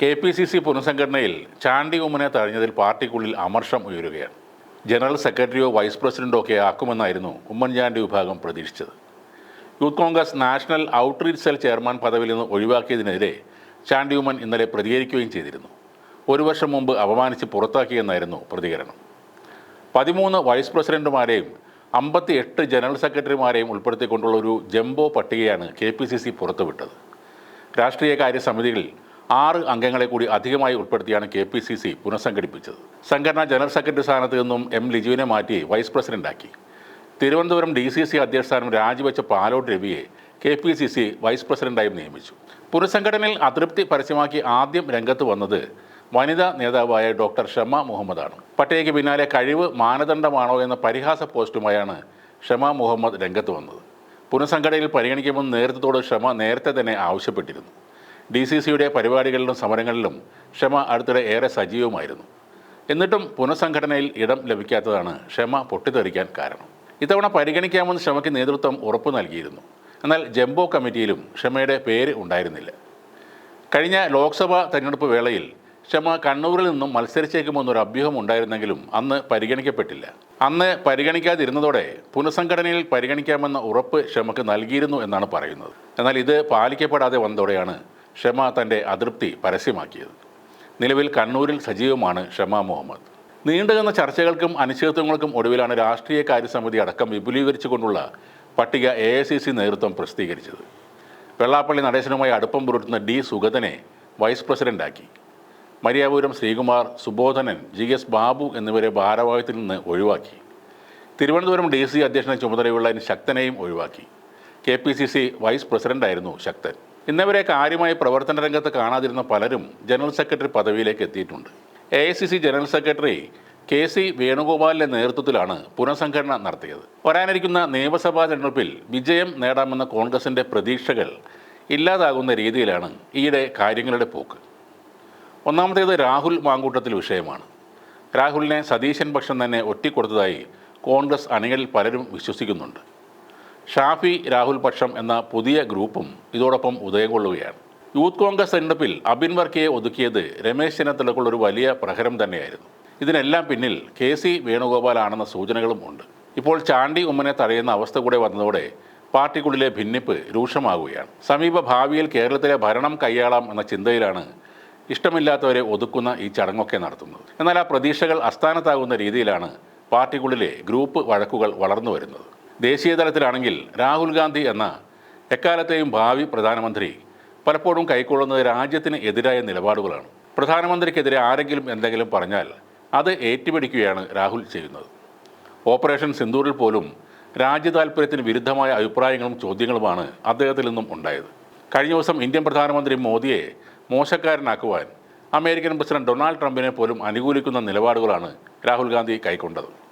K P C C പുനഃസംഘടനയിൽ ചാണ്ടി ഉമ്മനെ തഴഞ്ഞതിൽ പാർട്ടിക്കുള്ളിൽ അമർഷം ഉയരുകയാണ്. ജനറൽ സെക്രട്ടറിയോ വൈസ് പ്രസിഡന്റോ ഒക്കെ ആക്കുമെന്നായിരുന്നു ഉമ്മൻചാണ്ടി വിഭാഗം പ്രതീക്ഷിച്ചത്. Youth Congress national outreach cell chairman പദവിയിൽ നിന്ന് ഒഴിവാക്കിയതിനെതിരെ ചാണ്ടി ഉമ്മൻ ഇന്നലെ പ്രതികരിക്കുകയും ചെയ്തിരുന്നു. ഒരു വർഷം മുമ്പ് അപമാനിച്ച് പുറത്താക്കിയെന്നായിരുന്നു പ്രതികരണം. പതിമൂന്ന് വൈസ് പ്രസിഡന്റുമാരെയും അമ്പത്തി എട്ട് ജനറൽ സെക്രട്ടറിമാരെയും ഉൾപ്പെടുത്തിക്കൊണ്ടുള്ള ഒരു ജംബോ പട്ടികയാണ് കെ പി സി സി പുറത്തുവിട്ടത്. രാഷ്ട്രീയകാര്യ സമിതികളിൽ ആറ് അംഗങ്ങളെ കൂടി അധികമായി ഉൾപ്പെടുത്തിയാണ് കെ പി സി സി പുനഃസംഘടിപ്പിച്ചത്. സംഘടനാ ജനറൽ സെക്രട്ടറി സ്ഥാനത്ത് നിന്നും എം ലിജുവിനെ മാറ്റി വൈസ് പ്രസിഡന്റാക്കി. തിരുവനന്തപുരം ഡി സി സി അധ്യക്ഷ സ്ഥാനം രാജിവെച്ച Palode രവിയെ K P C C vice പ്രസിഡന്റായും നിയമിച്ചു. പുനഃസംഘടനയിൽ അതൃപ്തി പരസ്യമാക്കി ആദ്യം രംഗത്ത് വന്നത് വനിതാ നേതാവായ ഡോക്ടർ ഷമ മുഹമ്മദാണ്. പട്ടേക്ക് പിന്നാലെ കഴിവ് മാനദണ്ഡമാണോ എന്ന പരിഹാസ പോസ്റ്റുമായാണ് ഷമ മുഹമ്മദ് രംഗത്ത് വന്നത്. പുനഃസംഘടനയിൽ പരിഗണിക്കുമെന്ന് നേതൃത്വത്തോട് ഷമ നേരത്തെ തന്നെ ആവശ്യപ്പെട്ടിരുന്നു. ഡി സി സിയുടെ പരിപാടികളിലും സമരങ്ങളിലും ക്ഷമ അടുത്തിടെ ഏറെ സജീവമായിരുന്നു. എന്നിട്ടും പുനഃസംഘടനയിൽ ഇടം ലഭിക്കാത്തതാണ് ക്ഷമ പൊട്ടിത്തെറിക്കാൻ കാരണം. ഇത്തവണ പരിഗണിക്കാമെന്ന് ക്ഷമയ്ക്ക് നേതൃത്വം ഉറപ്പു നൽകിയിരുന്നു. എന്നാൽ ജംബോ കമ്മിറ്റിയിലും ക്ഷമയുടെ പേര് ഉണ്ടായിരുന്നില്ല. കഴിഞ്ഞ ലോക്സഭാ തെരഞ്ഞെടുപ്പ് വേളയിൽ ക്ഷമ കണ്ണൂരിൽ നിന്നും മത്സരിച്ചേക്കുമെന്നൊരു അഭ്യൂഹം ഉണ്ടായിരുന്നെങ്കിലും അന്ന് പരിഗണിക്കപ്പെട്ടില്ല. അന്ന് പരിഗണിക്കാതിരുന്നതോടെ പുനഃസംഘടനയിൽ പരിഗണിക്കാമെന്ന ഉറപ്പ് ക്ഷമക്ക് നൽകിയിരുന്നു എന്നാണ് പറയുന്നത്. എന്നാൽ ഇത് പാലിക്കപ്പെടാതെ വന്നതോടെയാണ് ക്ഷമ തന്റെ അതൃപ്തി പരസ്യമാക്കിയത്. നിലവിൽ കണ്ണൂരിൽ സജീവമാണ് ഷമ മുഹമ്മദ്. നീണ്ടുനിന്ന ചർച്ചകൾക്കും അനിശ്ചിതത്വങ്ങൾക്കും ഒടുവിലാണ് രാഷ്ട്രീയ കാര്യസമിതി അടക്കം വിപുലീകരിച്ചുകൊണ്ടുള്ള പട്ടിക എ ഐ സി സി നേതൃത്വം പ്രസിദ്ധീകരിച്ചത്. വെള്ളാപ്പള്ളി നടേശനുമായി അടുപ്പം പുലർത്തുന്ന ഡി സുഗതനെ വൈസ് പ്രസിഡന്റാക്കി. മരിയാപുരം ശ്രീകുമാർ സുബോധനൻ ജി എസ് ബാബു എന്നിവരെ ഭാരവാഹിത്തിൽ നിന്ന് ഒഴിവാക്കി. തിരുവനന്തപുരം ഡി സി അധ്യക്ഷനെ ചുമതലയുള്ള ശക്തനെയും ഒഴിവാക്കി. K P C C vice പ്രസിഡന്റായിരുന്നു Sakthan. ഇന്നവരെ കാര്യമായി പ്രവർത്തന രംഗത്ത് കാണാതിരുന്ന പലരും ജനറൽ സെക്രട്ടറി പദവിയിലേക്ക് എത്തിയിട്ടുണ്ട്. A I C C general secretary K C വേണുഗോപാലിന്റെ നേതൃത്വത്തിലാണ് പുനഃസംഘടന നടത്തിയത്. വരാനിരിക്കുന്ന നിയമസഭാ തെരഞ്ഞെടുപ്പിൽ വിജയം നേടാമെന്ന കോൺഗ്രസിന്റെ പ്രതീക്ഷകൾ ഇല്ലാതാകുന്ന രീതിയിലാണ് ഈയിടെ കാര്യങ്ങളുടെ പോക്ക്. ഒന്നാമത്തേത് രാഹുൽ മാങ്കൂട്ടത്തിൽ വിഷയമാണ്. രാഹുലിനെ സതീശൻ പക്ഷം തന്നെ ഒറ്റിക്കൊടുത്തതായി കോൺഗ്രസ് അണികളിൽ പലരും വിശ്വസിക്കുന്നുണ്ട്. ഷാഫി രാഹുൽ പക്ഷം എന്ന പുതിയ ഗ്രൂപ്പും ഇതോടൊപ്പം ഉദയം കൊള്ളുകയാണ് യൂത്ത് കോൺഗ്രസ് തെരഞ്ഞെടുപ്പിൽ അബിൻ വർക്കിയെ ഒതുക്കിയത് രമേശ് ചെന്നിത്തലക്കുള്ളൊരു വലിയ പ്രഹരം തന്നെയായിരുന്നു. ഇതിനെല്ലാം പിന്നിൽ കെ സി വേണുഗോപാലാണെന്ന സൂചനകളും ഉണ്ട്. ഇപ്പോൾ ചാണ്ടി ഉമ്മനെ തടയുന്ന അവസ്ഥ കൂടെ വന്നതോടെ പാർട്ടിക്കുള്ളിലെ ഭിന്നിപ്പ് രൂക്ഷമാകുകയാണ്. സമീപ ഭാവിയിൽ കേരളത്തിലെ ഭരണം കൈയാളാം എന്ന ചിന്തയിലാണ് ഇഷ്ടമില്ലാത്തവരെ ഒതുക്കുന്ന ഈ ചടങ്ങൊക്കെ നടത്തുന്നത്. എന്നാൽ ആ പ്രതീക്ഷകൾ അസ്ഥാനത്താകുന്ന രീതിയിലാണ് പാർട്ടിക്കുള്ളിലെ ഗ്രൂപ്പ് വഴക്കുകൾ വളർന്നു വരുന്നത്. ദേശീയ തലത്തിലാണെങ്കിൽ രാഹുൽ ഗാന്ധി എന്ന എക്കാലത്തെയും ഭാവി പ്രധാനമന്ത്രി പലപ്പോഴും കൈക്കൊള്ളുന്നത് രാജ്യത്തിന് എതിരായ നിലപാടുകളാണ്. പ്രധാനമന്ത്രിക്കെതിരെ ആരെങ്കിലും എന്തെങ്കിലും പറഞ്ഞാൽ അത് ഏറ്റുപിടിക്കുകയാണ് രാഹുൽ ചെയ്യുന്നത്. ഓപ്പറേഷൻ സിന്ദൂറിൽ പോലും രാജ്യ താൽപ്പര്യത്തിന് വിരുദ്ധമായ അഭിപ്രായങ്ങളും ചോദ്യങ്ങളുമാണ് അദ്ദേഹത്തിൽ നിന്നും ഉണ്ടായത്. കഴിഞ്ഞ ദിവസം ഇന്ത്യൻ പ്രധാനമന്ത്രി മോദിയെ മോശക്കാരനാക്കുവാൻ അമേരിക്കൻ പ്രസിഡന്റ് ഡൊണാൾഡ് ട്രംപിനെ പോലും അനുകൂലിക്കുന്ന നിലപാടുകളാണ് രാഹുൽ ഗാന്ധി കൈക്കൊണ്ടത്.